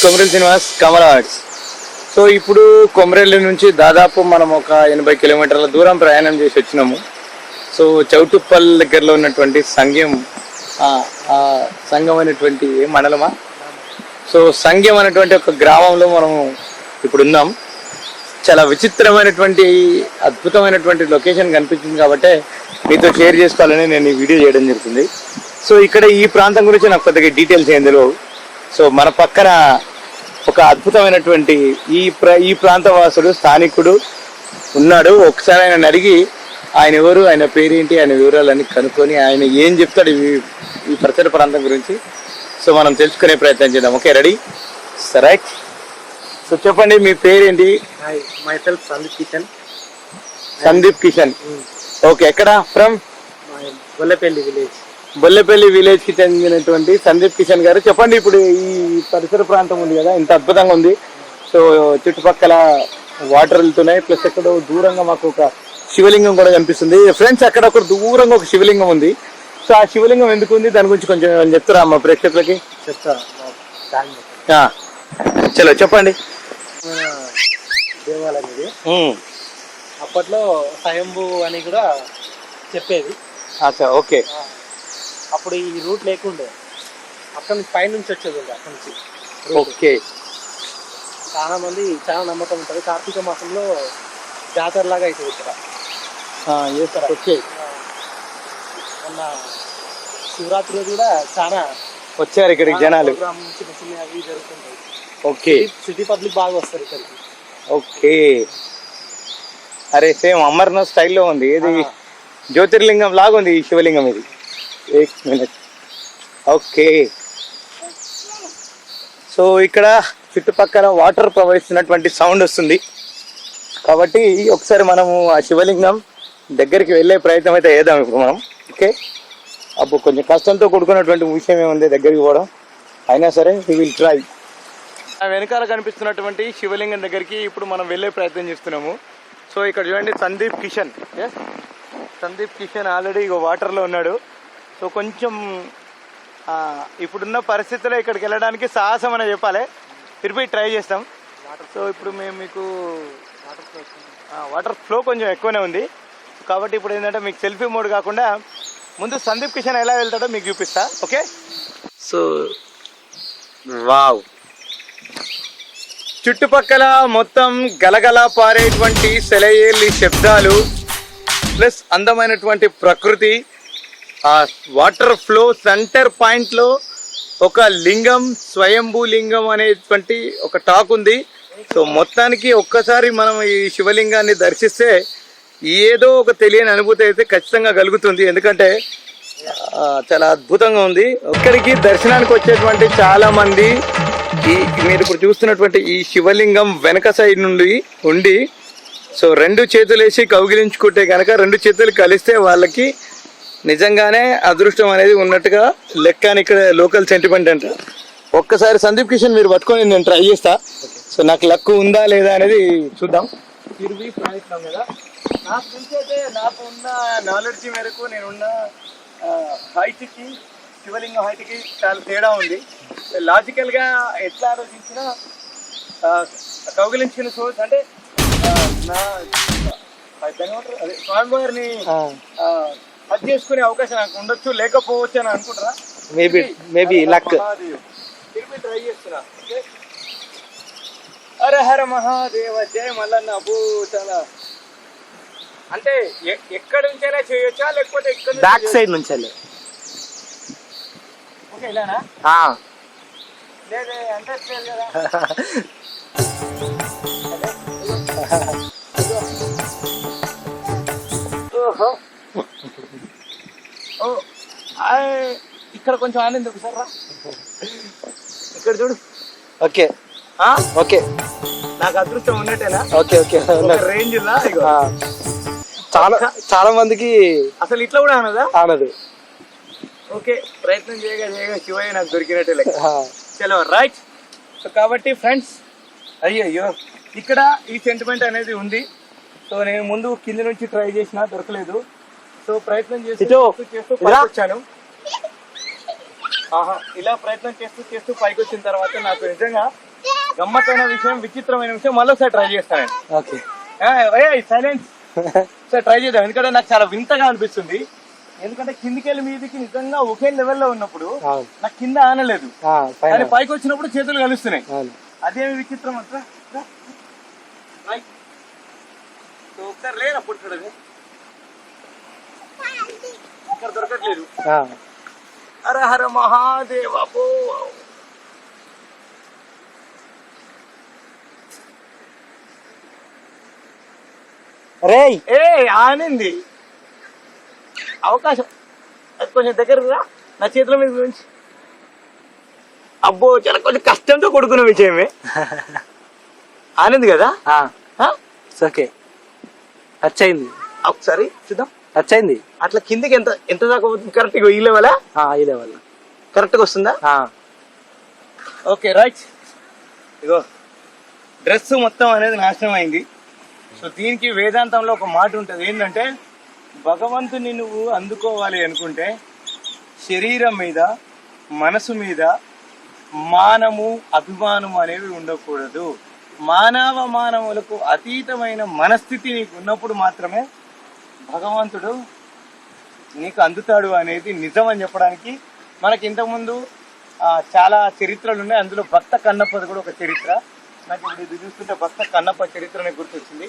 నేను Komarel Srinivas Kamala arts. So ఇప్పుడు కొమరెల్లి నుంచి దాదాపు మనం ఒక ఎనభై కిలోమీటర్ల దూరం ప్రయాణం చేసి వచ్చినాము. సో చౌటుప్పల్ దగ్గరలో ఉన్నటువంటి సంఘం సంఘం అనేటువంటి ఏ మండలమా? సో సంఘం అనేటువంటి ఒక గ్రామంలో మనం ఇప్పుడు ఉన్నాం. చాలా విచిత్రమైనటువంటి అద్భుతమైనటువంటి లొకేషన్ కనిపించింది కాబట్టి మీతో షేర్ చేసుకోవాలని నేను ఈ వీడియో చేయడం జరుగుతుంది. సో ఇక్కడ ఈ ప్రాంతం గురించి నాకు పెద్దగా డీటెయిల్స్ ఏం తెలియవు సో మన పక్కన ఒక అద్భుతమైనటువంటి ఈ ప్ర ఈ ప్రాంత వాసుడు స్థానికుడు ఉన్నాడు. ఒకసారి ఆయన అడిగి ఆయన ఎవరు ఆయన పేరేంటి ఆయన వివరాలన్నీ కనుక్కొని ఆయన ఏం చెప్తాడు ఈ ఈ పరిసర ప్రాంతం గురించి. సో మనం తెలుసుకునే ప్రయత్నం చేద్దాం. Okay ready? రైట్ సో చెప్పండి మీ పేరేంటి? Myself Sandeep Kishan Sandeep Kishan. Okay ఎక్కడ? ఫ్రమ్? గొల్లపల్లి విలేజ్. బొల్లెపల్లి విలేజ్కి చెందినటువంటి సందీప్ కిషన్ గారు. చెప్పండి ఇప్పుడు ఈ పరిసర ప్రాంతం ఉంది కదా ఇంత అద్భుతంగా ఉంది. సో చుట్టుపక్కల వాటర్ వెళ్తున్నాయి ప్లస్ ఎక్కడో దూరంగా మాకు ఒక శివలింగం కూడా కనిపిస్తుంది. ఫ్రెండ్స్ అక్కడ ఒక దూరంగా ఒక శివలింగం ఉంది. సో ఆ శివలింగం ఎందుకు ఉంది? దాని గురించి కొంచెం చెప్తారా మా ప్రేక్షకులకి? చెప్తా. దాని ఆ, చలో చెప్పండి. దేవాలయం ఇది. అప్పట్లో స్వయంభూ అని కూడా చెప్పేది. అచ్చా ఓకే. అప్పుడు ఈ రూట్ లేకుండే. అక్కడ నుంచి పైనుంచి వచ్చేది అక్కడ నుంచి. ఓకే. చాలా మంది చాలా నమ్మకం ఉంటుంది. కార్తీక మాసంలో జాతర లాగా అవుతుంది ఇక్కడ. చేస్తారా ఓకే. మొన్న శివరాత్రి రోజు కూడా చాలా వచ్చారు ఇక్కడికి జనాలు. చిన్న చిన్న అవి జరుగుతుంటాయి. ఓకే. సిటీ పబ్లిక్ బాగా వస్తారు ఇక్కడికి. ఓకే. అరే సేమ్ అమర్నాథ్ స్టైల్లో ఉంది. ఏది? ఆ. జ్యోతిర్లింగం లాగా ఉంది ఈ శివలింగం ఇది. ఎయిట్ మినిట్ ఓకే సో ఇక్కడ చుట్టుపక్కల వాటర్ ప్రవహిస్తున్నటువంటి సౌండ్ వస్తుంది. కాబట్టి ఒకసారి మనము ఆ శివలింగం దగ్గరికి వెళ్ళే ప్రయత్నం అయితే చేద్దాం ఇప్పుడు మనం. ఓకే అప్పుడు కొంచెం కష్టంతో కూడుకున్నటువంటి విషయం ఏముంది దగ్గరికి పోవడం? అయినా సరే వీ విల్ ట్రై వెనకాల కనిపిస్తున్నటువంటి శివలింగం దగ్గరికి ఇప్పుడు మనం వెళ్ళే ప్రయత్నం చేస్తున్నాము. సో ఇక్కడ చూడండి సందీప్ కిషన్. సందీప్ కిషన్ ఆల్రెడీ ఇక వాటర్లో ఉన్నాడు. సో కొంచెం ఇప్పుడున్న పరిస్థితుల్లో ఇక్కడికి వెళ్ళడానికి సాహసం అనే చెప్పాలి. తిరిగి ట్రై చేస్తాం. సో ఇప్పుడు మేము మీకు వాటర్ ఫ్లో కొంచెం ఎక్కువనే ఉంది. కాబట్టి ఇప్పుడు ఏంటంటే మీకు సెల్ఫీ మోడ్ కాకుండా ముందు సందీప్ కిషన్ ఎలా వెళ్తాడో మీకు చూపిస్తా. ఓకే? So wow. చుట్టుపక్కల మొత్తం గలగల పారేటువంటి సెలయేలి శబ్దాలు ప్లస్ అందమైనటువంటి ప్రకృతి ఆ వాటర్ ఫ్లో సెంటర్ పాయింట్లో ఒక లింగం స్వయంభూ లింగం అనేటువంటి ఒక టాక్ ఉంది. సో మొత్తానికి ఒక్కసారి మనం ఈ శివలింగాన్ని దర్శిస్తే ఏదో ఒక తెలియని అనుభూతి అయితే ఖచ్చితంగా కలుగుతుంది. ఎందుకంటే చాలా అద్భుతంగా ఉంది. ఇక్కడికి దర్శనానికి వచ్చేటువంటి చాలా మంది ఈ మీరు ఇప్పుడు చూస్తున్నటువంటి ఈ శివలింగం వెనక సైడ్ నుండి ఉండి సో రెండు చేతులు వేసి కౌగిలించుకుంటే కనుక రెండు చేతులు కలిస్తే వాళ్ళకి నిజంగానే అదృష్టం అనేది ఉన్నట్టుగా లెక్క అని ఇక్కడ లోకల్ సెంటిమెంట్ అంట ఒక్కసారి సందీప్ కిషన్ మీరు పట్టుకొని నేను ట్రై చేస్తా సో నాకు లక్ ఉందా లేదా అనేది చూద్దాం తిరిగి ప్రయత్నం కదా నాకు తెలిసి అయితే నాకు ఉన్న నాలెడ్జ్ మేరకు నేనున్న హైట్కి శివలింగ హైట్కి చాలా తేడా ఉంది లాజికల్గా ఎట్లా ఆలోచించినా కౌగిలించిన సోర్స్ అంటే నా స్వామివారిని అది చేసుకునే అవకాశం నాకు ఉండొచ్చు లేకపోవచ్చు అని అనుకుంటారా మేబీ మేబీ లక్ తిరిగి ట్రై చేస్తున్నా. ఓకే? హర హర మహాదేవ జయ మల్లన్న అబ్బో చాలా అంటే ఎక్కడి నుంచైనా చేయొచ్చా లేకపోతే ఎక్కడి బ్యాక్? సైడ్ నుంచి వెళ్ళి ఓకే ఇలానా? లేదే అంటే కదా. ఓహో. ఇక్కడ కొంచెం ఆనందం సార్ రా. ఇక్కడ చూడు. ఓకే. ఆ? ఓకే. నాకు అదృష్టం ఉన్నట్టేనా? Okay okay. రేంజ్. చాలా చాలా మందికి అసలు ఇట్లా కూడా అనదా ఆనదు. ఓకే ప్రయత్నం చేయగా చేయగా శివయ్య నాకు దొరికినట్టే లెక్క. చలో రైట్ సో కాబట్టి ఫ్రెండ్స్ అయ్యయ్యో ఇక్కడ ఈ సెంటిమెంట్ అనేది ఉంది. సో నేను ముందు కింద నుంచి ట్రై చేసినా దొరకలేదు. సో ప్రయత్నం చేసి ఇటు, చేస్తూ ఇటురా. వచ్చాను ఆహా ఇలా ప్రయత్నం చేస్తూ చేస్తూ పైకి వచ్చిన తర్వాత నాకు నిజంగా గమ్మత్తైన విషయం విచిత్రమైన విషయం మళ్ళీ ట్రై చేస్తాను సైలెన్స్ సార్ ట్రై చేద్దాం ఎందుకంటే నాకు చాలా వింతగా అనిపిస్తుంది ఎందుకంటే కిందికి వెళ్ళి మీదికి నిజంగా ఒకే లెవెల్లో ఉన్నప్పుడు అవును నాకు కింద ఆనలేదు కానీ పైకి వచ్చినప్పుడు చేతులు కలుస్తున్నాయి అదేమి విచిత్రం అంటారా ఒకసారి లేరు అప్పుడు ఇక్కడ దొరకట్లేదు. హర హర మహాదేవ అబ్బో. రేయ్. ఏ ఆనింది. అవకాశం. అది కొంచెం దగ్గర రా. నా చేతుల మీద గురించి అబ్బో చాలా కొంచెం కష్టంతో కొడుకున్న విషయమే. ఆనింది కదా? ఓకే. టచ్ అయింది ఒకసారి చూద్దాం. టచ్ అయింది అట్లా కిందికి ఎంత ఎంత దాకా కరెక్ట్ ఈ లెవెలా ఈ లెవెల్ కరెక్ట్గా వస్తుందా? ఓకే రైట్ ఇగో డ్రెస్ మొత్తం అనేది నాశనం అయింది. సో దీనికి వేదాంతంలో ఒక మాట ఉంటుంది. ఏంటంటే భగవంతుని నువ్వు అందుకోవాలి అనుకుంటే శరీరం మీద మనసు మీద మానము అభిమానము అనేవి ఉండకూడదు. మానవ మానవులకు అతీతమైన మనస్థితి నీకు ఉన్నప్పుడు మాత్రమే భగవంతుడు నీకు అందుతాడు అనేది నిజం అని చెప్పడానికి మనకి ఇంతకుముందు చాలా చరిత్రలు ఉన్నాయి. అందులో భక్త కన్నప్పది కూడా ఒక చరిత్ర. నాకు ఇప్పుడు ఇది చూస్తుంటే భక్త కన్నప్ప చరిత్రనే గుర్తొచ్చింది.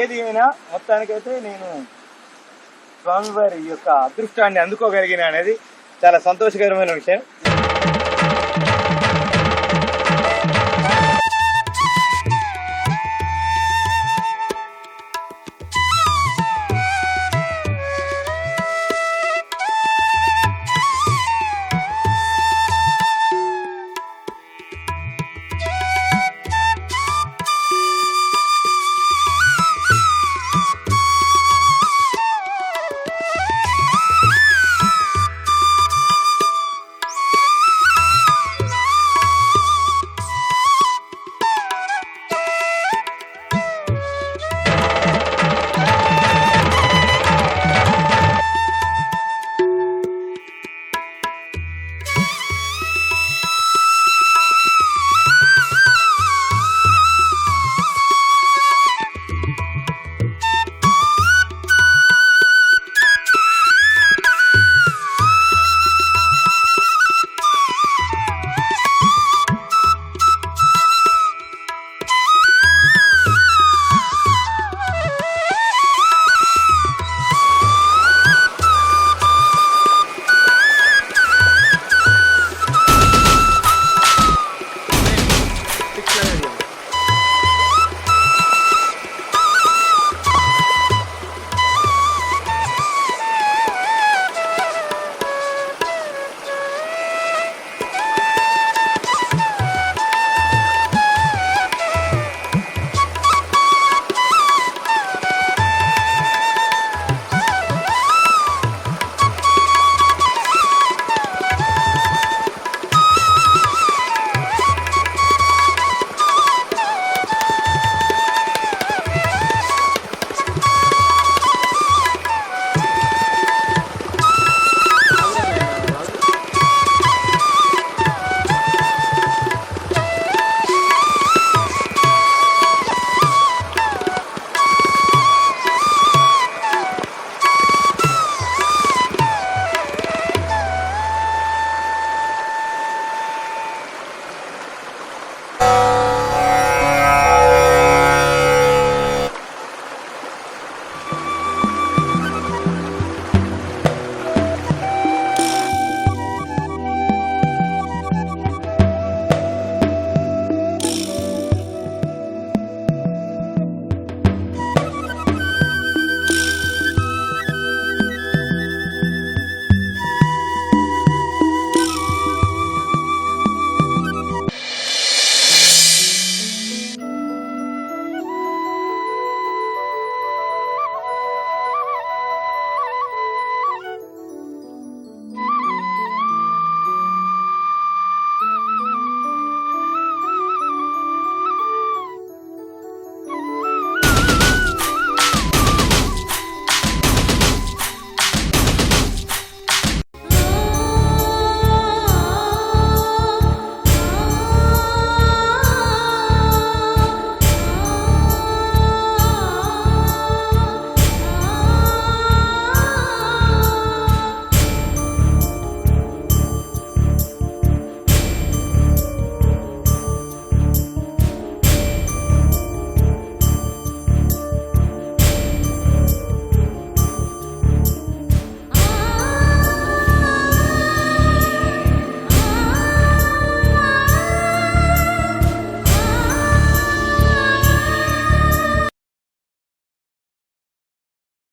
ఏది అయినా మొత్తానికైతే నేను స్వామివారి యొక్క అదృష్టాన్ని అందుకోగలిగిన అనేది చాలా సంతోషకరమైన విషయం.